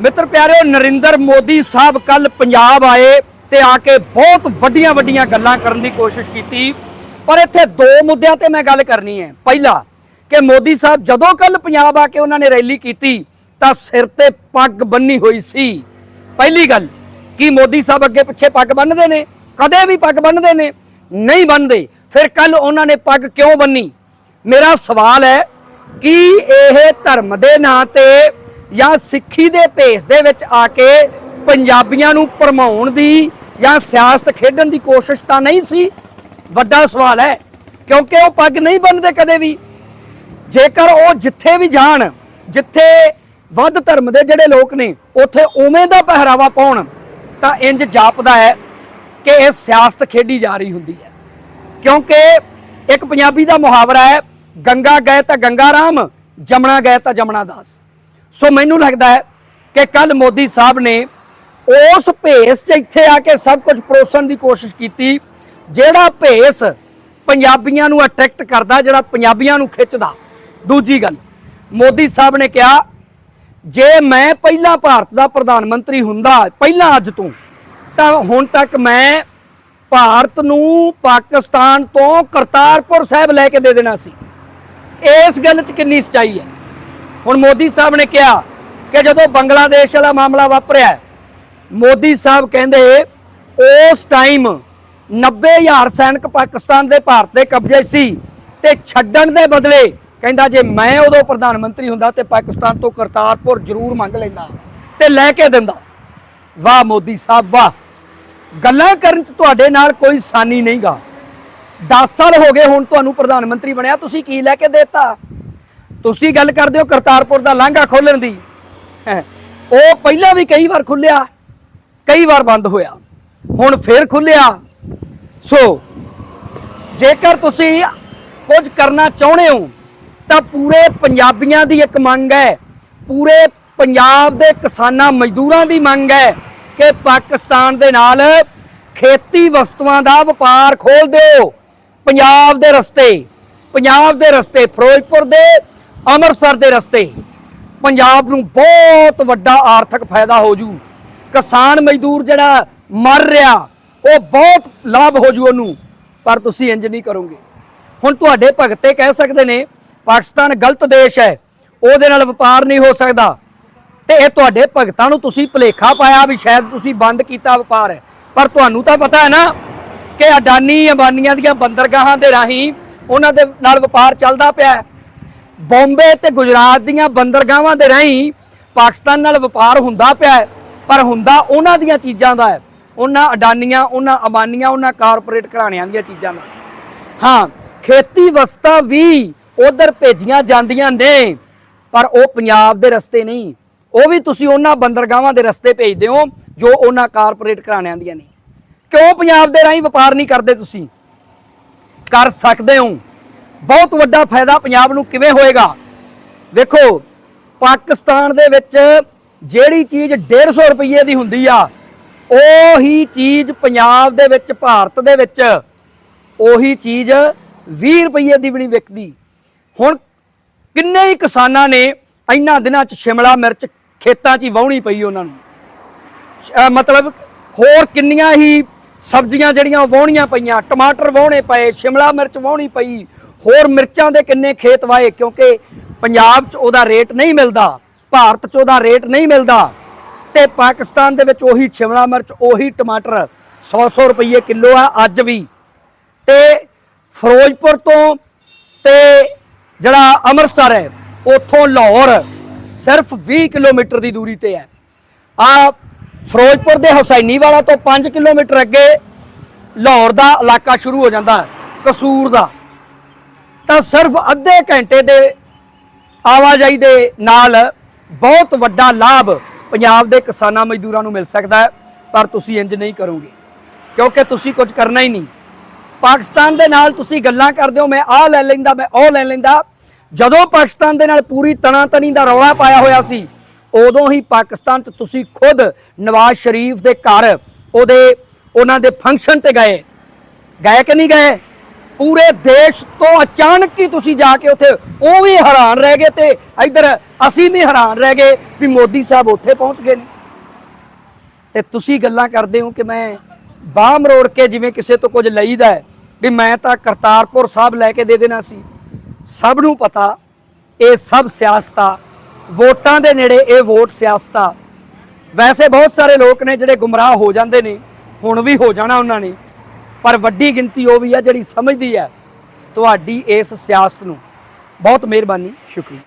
ਮਿੱਤਰ ਪਿਆਰਿਓ, ਨਰਿੰਦਰ ਮੋਦੀ ਸਾਹਿਬ ਕੱਲ ਪੰਜਾਬ ਆਏ ਤੇ ਆ ਕੇ ਬਹੁਤ ਵੱਡੀਆਂ ਵੱਡੀਆਂ ਗੱਲਾਂ ਕਰਨ ਦੀ ਕੋਸ਼ਿਸ਼ ਕੀਤੀ। ਪਰ ਇੱਥੇ ਦੋ ਮੁੱਦਿਆਂ ਤੇ ਮੈਂ ਗੱਲ ਕਰਨੀ ਹੈ। ਪਹਿਲਾ, ਕਿ ਮੋਦੀ ਸਾਹਿਬ ਜਦੋਂ ਕੱਲ ਪੰਜਾਬ ਆ ਕੇ ਉਹਨਾਂ ਨੇ ਰੈਲੀ ਕੀਤੀ, ਤਾਂ ਸਿਰ ਤੇ ਪੱਗ ਬੰਨੀ ਹੋਈ ਸੀ। ਪਹਿਲੀ ਗੱਲ, ਕਿ ਮੋਦੀ ਸਾਹਿਬ ਅੱਗੇ ਪਿੱਛੇ ਪੱਗ ਬੰਨਦੇ ਨੇ? ਕਦੇ ਵੀ ਪੱਗ ਬੰਨਦੇ ਨੇ? ਨਹੀਂ ਬੰਨਦੇ ਫਿਰ ਕੱਲ ਉਹਨਾਂ ਨੇ ਪੱਗ ਕਿਉਂ ਬੰਨੀ ਮੇਰਾ ਸਵਾਲ ਹੈ, ਕਿ ਇਹ ਧਰਮ ਦੇ ਨਾਂ ਤੇ ਜਾਂ ਸਿੱਖੀ ਦੇ ਭੇਸ ਦੇ ਵਿੱਚ ਆ ਕੇ ਪੰਜਾਬੀਆਂ ਨੂੰ ਭਰਮਾਉਣ ਦੀ ਜਾਂ ਸਿਆਸਤ ਖੇਡਣ ਦੀ ਕੋਸ਼ਿਸ਼ ਤਾਂ ਨਹੀਂ ਸੀ? ਵੱਡਾ ਸਵਾਲ ਹੈ, ਕਿਉਂਕਿ ਉਹ ਪੱਗ ਨਹੀਂ ਬੰਨਦੇ ਕਦੇ ਵੀ। ਜੇਕਰ ਉਹ ਜਿੱਥੇ ਵੀ ਜਾਣ, ਜਿੱਥੇ ਵੱਧ ਧਰਮ ਦੇ ਜਿਹੜੇ ਲੋਕ ਨੇ, ਉੱਥੇ ਉਵੇਂ ਦਾ ਪਹਿਰਾਵਾ ਪਾਉਣ, ਤਾਂ ਇੰਜ ਜਾਪਦਾ ਹੈ ਕਿ ਇਹ ਸਿਆਸਤ ਖੇਡੀ ਜਾ ਰਹੀ ਹੁੰਦੀ ਹੈ। ਕਿਉਂਕਿ ਇੱਕ ਪੰਜਾਬੀ ਦਾ ਮੁਹਾਵਰਾ ਹੈ, ਗੰਗਾ ਗਏ ਤਾਂ ਗੰਗਾ ਰਾਮ, ਜਮਣਾ ਗਏ ਤਾਂ ਜਮਣਾ ਦਾਸ। ਸੋ ਮੈਨੂੰ ਲੱਗਦਾ ਹੈ ਕਿ ਕੱਲ ਮੋਦੀ ਸਾਹਿਬ ਨੇ ਉਸ ਭੇਸ 'ਚ ਇੱਥੇ ਆ ਕੇ ਸਭ ਕੁਝ ਪਰੋਸਣ ਦੀ ਕੋਸ਼ਿਸ਼ ਕੀਤੀ, ਜਿਹੜਾ ਭੇਸ ਪੰਜਾਬੀਆਂ ਨੂੰ ਅਟਰੈਕਟ ਕਰਦਾ, ਜਿਹੜਾ ਪੰਜਾਬੀਆਂ ਨੂੰ ਖਿੱਚਦਾ। ਦੂਜੀ ਗੱਲ, ਮੋਦੀ ਸਾਹਿਬ ਨੇ ਕਿਹਾ, ਜੇ ਮੈਂ ਪਹਿਲਾ ਭਾਰਤ ਦਾ ਪ੍ਰਧਾਨ ਮੰਤਰੀ ਹੁੰਦਾ, ਪਹਿਲਾਂ ਅੱਜ ਤੋਂ, ਤਾਂ ਹੁਣ ਤੱਕ ਮੈਂ ਭਾਰਤ ਨੂੰ ਪਾਕਿਸਤਾਨ ਤੋਂ ਕਰਤਾਰਪੁਰ ਸਾਹਿਬ ਲੈ ਕੇ ਦੇ ਦੇਣਾ ਸੀ। ਇਸ ਗੱਲ 'ਚ ਕਿੰਨੀ ਸਚਾਈ ਹੈ? ਹੁਣ ਮੋਦੀ ਸਾਹਿਬ ਨੇ ਕਿਹਾ ਕਿ ਜਦੋਂ ਬੰਗਲਾਦੇਸ਼ ਵਾਲਾ ਮਾਮਲਾ ਵਾਪਰਿਆ ਮੋਦੀ ਸਾਹਿਬ ਕਹਿੰਦੇ ਉਸ ਟਾਈਮ 90000 ਸੈਨਿਕ ਪਾਕਿਸਤਾਨ ਦੇ ਭਾਰਤ ਦੇ ਕਬਜ਼ੇ ਸੀ ਤੇ ਛੱਡਣ ਦੇ ਬਦਲੇ ਕਹਿੰਦਾ ਜੇ ਮੈਂ ਉਦੋਂ ਪ੍ਰਧਾਨ ਮੰਤਰੀ ਹੁੰਦਾ ਤੇ ਪਾਕਿਸਤਾਨ ਤੋਂ ਕਰਤਾਰਪੁਰ ਜ਼ਰੂਰ ਮੰਗ ਲੈਂਦਾ ਤੇ ਲੈ ਕੇ ਦਿੰਦਾ। ਵਾਹ ਮੋਦੀ ਸਾਹਿਬ, ਵਾਹ। ਗੱਲਾਂ ਕਰਨ ਚ ਤੁਹਾਡੇ ਨਾਲ ਕੋਈ ਸਾਨੀ ਨਹੀਂਗਾ। 10 ਸਾਲ ਹੋ ਗਏ ਹੁਣ ਤੁਹਾਨੂੰ ਪ੍ਰਧਾਨ ਮੰਤਰੀ ਬਣਿਆ, ਤੁਸੀਂ ਕੀ ਲੈ ਕੇ ਦੇਤਾ? ਤੁਸੀਂ ਗੱਲ ਕਰਦੇ ਹੋ ਕਰਤਾਰਪੁਰ ਦਾ ਲਾਂਘਾ ਖੋਲਣ ਦੀ। ਹੈਂ। ਉਹ ਪਹਿਲਾਂ ਵੀ ਕਈ ਵਾਰ ਖੁੱਲਿਆ ਕਈ ਵਾਰ ਬੰਦ ਹੋਇਆ। ਹੁਣ ਫੇਰ ਖੁੱਲਿਆ ਸੋ, ਜੇਕਰ ਤੁਸੀਂ ਕੁਝ ਕਰਨਾ ਚਾਹੁੰਦੇ ਹੋ, ਤਾਂ ਪੂਰੇ ਪੰਜਾਬੀਆਂ ਦੀ ਇੱਕ ਮੰਗ ਹੈ। ਪੂਰੇ ਪੰਜਾਬ ਦੇ ਕਿਸਾਨਾਂ ਮਜ਼ਦੂਰਾਂ ਦੀ ਮੰਗ ਹੈ ਕਿ ਪਾਕਿਸਤਾਨ ਦੇ ਨਾਲ ਖੇਤੀ ਵਸਤੂਆਂ ਦਾ ਵਪਾਰ ਖੋਲ ਦਿਓ। ਪੰਜਾਬ ਦੇ ਰਸਤੇ, ਪੰਜਾਬ ਦੇ ਰਸਤੇ ਫਿਰੋਜ਼ਪੁਰ ਦੇ ਅੰਮ੍ਰਿਤਸਰ ਦੇ ਰਸਤੇ ਪੰਜਾਬ ਨੂੰ ਬਹੁਤ ਵੱਡਾ ਆਰਥਿਕ ਫਾਇਦਾ ਹੋ ਜੂ। ਕਿਸਾਨ ਮਜ਼ਦੂਰ ਜਿਹੜਾ ਮਰ ਰਿਹਾ, ਉਹ ਬਹੁਤ ਲਾਭ ਹੋ ਜੂ ਉਹਨੂੰ, ਪਰ ਤੁਸੀਂ ਇੰਜ ਨਹੀਂ ਕਰੋਗੇ। ਹੁਣ ਤੁਹਾਡੇ ਭਗਤੇ ਕਹਿ ਸਕਦੇ ਨੇ, ਪਾਕਿਸਤਾਨ ਗਲਤ ਦੇਸ਼ ਹੈ, ਉਹਦੇ ਨਾਲ ਵਪਾਰ ਨਹੀਂ ਹੋ ਸਕਦਾ। ਤੇ ਇਹ ਤੁਹਾਡੇ ਭਗਤਾਂ ਨੂੰ ਤੁਸੀਂ ਭੁਲੇਖਾ ਪਾਇਆ ਵੀ ਸ਼ਾਇਦ ਤੁਸੀਂ ਬੰਦ ਕੀਤਾ ਵਪਾਰ ਹੈ। ਪਰ ਤੁਹਾਨੂੰ ਤਾਂ ਪਤਾ ਹੈ ਨਾ ਕਿ ਅਡਾਨੀ ਅੰਬਾਨੀਆਂ ਦੀਆਂ ਬੰਦਰਗਾਹਾਂ ਦੇ ਰਾਹੀਂ ਉਹਨਾਂ ਦੇ ਨਾਲ ਵਪਾਰ ਚੱਲਦਾ ਪਿਆ ਬੰਬੇ ਤੇ ਗੁਜਰਾਤ ਦੀਆਂ ਬੰਦਰਗਾਹਾਂ ਦੇ ਰਾਹੀਂ ਪਾਕਿਸਤਾਨ ਨਾਲ ਵਪਾਰ ਹੁੰਦਾ ਪਿਆ ਹੈ, ਪਰ ਹੁੰਦਾ ਉਹਨਾਂ ਦੀਆਂ ਚੀਜ਼ਾਂ ਦਾ ਹੈ। ਉਹਨਾਂ ਅਡਾਨੀਆਂ, ਉਹਨਾਂ ਅਬਾਨੀਆਂ, ਉਹਨਾਂ ਕਾਰਪੋਰੇਟ ਘਰਾਣਿਆਂ ਦੀਆਂ ਚੀਜ਼ਾਂ ਦਾ। ਹਾਂ, ਖੇਤੀ ਵਸਤਾਂ ਵੀ ਉਧਰ ਭੇਜੀਆਂ ਜਾਂਦੀਆਂ ਨੇ, ਪਰ ਉਹ ਪੰਜਾਬ ਦੇ ਰਸਤੇ ਨਹੀਂ। ਉਹ ਵੀ ਤੁਸੀਂ ਉਹਨਾਂ ਬੰਦਰਗਾਹਾਂ ਦੇ ਰਸਤੇ ਭੇਜਦੇ ਹੋ, ਜੋ ਉਹਨਾਂ ਕਾਰਪੋਰੇਟ ਘਰਾਣਿਆਂ ਦੀਆਂ ਨੇ। ਕਿਉਂ ਪੰਜਾਬ ਦੇ ਰਾਹੀਂ ਵਪਾਰ ਨਹੀਂ ਕਰਦੇ ਤੁਸੀਂ? ਕਰ ਸਕਦੇ ਹੋ। ਬਹੁਤ ਵੱਡਾ ਫਾਇਦਾ ਪੰਜਾਬ ਨੂੰ ਕਿਵੇਂ ਹੋਏਗਾ? ਵੇਖੋ, ਪਾਕਿਸਤਾਨ ਦੇ ਵਿੱਚ ਜਿਹੜੀ ਚੀਜ਼ 150 ਰੁਪਏ ਦੀ ਹੁੰਦੀ ਆ, ਉਹੀ ਚੀਜ਼ ਪੰਜਾਬ ਦੇ ਵਿੱਚ, ਭਾਰਤ ਦੇ ਵਿੱਚ, ਉਹੀ ਚੀਜ਼ 20 ਰੁਪਏ ਦੀ ਵੀ ਨਹੀਂ ਵਿਕਦੀ। ਹੁਣ ਕਿੰਨੇ ਹੀ ਕਿਸਾਨਾਂ ਨੇ ਇਹਨਾਂ ਦਿਨਾਂ 'ਚ ਸ਼ਿਮਲਾ ਮਿਰਚ ਖੇਤਾਂ 'ਚ ਹੀ ਵਾਹੁਣੀ ਪਈ ਉਹਨਾਂ ਨੂੰ। ਮਤਲਬ ਹੋਰ ਕਿੰਨੀਆਂ ਹੀ ਸਬਜ਼ੀਆਂ ਜਿਹੜੀਆਂ ਉਹ ਵਾਹੁਣੀਆਂ ਪਈਆਂ, ਟਮਾਟਰ ਵਾਹੁਣੇ ਪਏ, ਸ਼ਿਮਲਾ ਮਿਰਚ ਵਾਹੁਣੀ ਪਈ ਹੋਰ ਮਿਰਚਾਂ ਦੇ ਕਿੰਨੇ ਖੇਤ ਵਾਏ? ਕਿਉਂਕਿ ਪੰਜਾਬ 'ਚ ਉਹਦਾ ਰੇਟ ਨਹੀਂ ਮਿਲਦਾ, ਭਾਰਤ 'ਚ ਉਹਦਾ ਰੇਟ ਨਹੀਂ ਮਿਲਦਾ ਤੇ ਪਾਕਿਸਤਾਨ ਦੇ ਵਿੱਚ ਉਹੀ ਸ਼ਿਮਲਾ ਮਿਰਚ, ਉਹੀ ਟਮਾਟਰ 100-100 ਰੁਪਏ ਕਿਲੋ ਆ ਅੱਜ ਵੀ। ਤੇ ਫਿਰੋਜ਼ਪੁਰ ਤੋਂ ਤੇ ਜਿਹੜਾ ਅੰਮ੍ਰਿਤਸਰ ਹੈ, ਉੱਥੋਂ ਲਾਹੌਰ ਸਿਰਫ 20 ਕਿਲੋਮੀਟਰ ਦੀ ਦੂਰੀ ਤੇ ਹੈ। ਆ ਫਿਰੋਜ਼ਪੁਰ ਦੇ ਹੁਸੈਨੀ ਵਾਲਾ ਤੋਂ 5 ਕਿਲੋਮੀਟਰ ਅੱਗੇ ਲਾਹੌਰ ਦਾ ਇਲਾਕਾ ਸ਼ੁਰੂ ਹੋ ਜਾਂਦਾ, ਕਸੂਰ ਦਾ। ਤਾਂ ਸਿਰਫ ਅੱਧੇ ਘੰਟੇ ਦੇ ਆਵਾਜਾਈ ਦੇ ਨਾਲ ਬਹੁਤ ਵੱਡਾ ਲਾਭ ਪੰਜਾਬ ਦੇ ਕਿਸਾਨਾਂ ਮਜ਼ਦੂਰਾਂ ਨੂੰ ਮਿਲ ਸਕਦਾ ਹੈ, ਪਰ ਤੁਸੀਂ ਇੰਜ ਨਹੀਂ ਕਰੋਗੇ, ਕਿਉਂਕਿ ਤੁਸੀਂ ਕੁਝ ਕਰਨਾ ਹੀ ਨਹੀਂ। ਪਾਕਿਸਤਾਨ ਦੇ ਨਾਲ ਤੁਸੀਂ ਗੱਲਾਂ ਕਰਦੇ ਹੋ, ਮੈਂ ਆਹ ਲੈ ਲੈਂਦਾ, ਮੈਂ ਉਹ ਲੈ ਲੈਂਦਾ। ਜਦੋਂ ਪਾਕਿਸਤਾਨ ਦੇ ਨਾਲ ਪੂਰੀ ਤਣਾ ਤਣੀ ਦਾ ਰੌਲਾ ਪਾਇਆ ਹੋਇਆ ਸੀ, ਉਦੋਂ ਹੀ ਪਾਕਿਸਤਾਨ 'ਚ ਤੁਸੀਂ ਖੁਦ ਨਵਾਜ਼ ਸ਼ਰੀਫ ਦੇ ਘਰ, ਉਹਦੇ, ਉਹਨਾਂ ਦੇ ਫੰਕਸ਼ਨ ਤੇ ਗਏ। ਗਏ ਕਿ ਨਹੀਂ ਗਏ? ਪੂਰੇ ਦੇਸ਼ ਤੋਂ ਅਚਾਨਕ ਹੀ ਤੁਸੀਂ ਜਾ ਕੇ ਉੱਥੇ ਉਹ ਵੀ ਹੈਰਾਨ ਰਹਿ ਗਏ ਤੇ ਇੱਧਰ ਅਸੀਂ ਵੀ ਹੈਰਾਨ ਰਹਿ ਗਏ ਵੀ ਮੋਦੀ ਸਾਹਿਬ ਉੱਥੇ ਪਹੁੰਚ ਗਏ ਨੇ। ਤੇ ਤੁਸੀਂ ਗੱਲਾਂ ਕਰਦੇ ਹੋ ਕਿ ਮੈਂ ਬਾਹ ਮਰੋੜ ਕੇ ਜਿਵੇਂ ਕਿਸੇ ਤੋਂ ਕੁਝ ਲਈਦਾ ਹੈ, ਵੀ ਮੈਂ ਤਾਂ ਕਰਤਾਰਪੁਰ ਸਾਹਿਬ ਲੈ ਕੇ ਦੇ ਦੇਣਾ ਸੀ। ਸਭ ਨੂੰ ਪਤਾ, ਇਹ ਸਭ ਸਿਆਸਤਾ, ਵੋਟਾਂ ਦੇ ਨੇੜੇ ਇਹ ਵੋਟ ਸਿਆਸਤਾ। ਵੈਸੇ ਬਹੁਤ ਸਾਰੇ ਲੋਕ ਨੇ ਜਿਹੜੇ ਗੁੰਮਰਾਹ ਹੋ ਜਾਂਦੇ ਨੇ, ਹੁਣ ਵੀ ਹੋ ਜਾਣਾ ਉਹਨਾਂ ਨੇ। ਪਰ ਵੱਡੀ ਗਿਣਤੀ ਉਹ ਵੀ ਆ ਜਿਹੜੀ ਸਮਝਦੀ ਹੈ ਤੁਹਾਡੀ ਇਸ ਸਿਆਸਤ ਨੂੰ। ਬਹੁਤ ਮਿਹਰਬਾਨੀ, ਸ਼ੁਕਰੀਆ।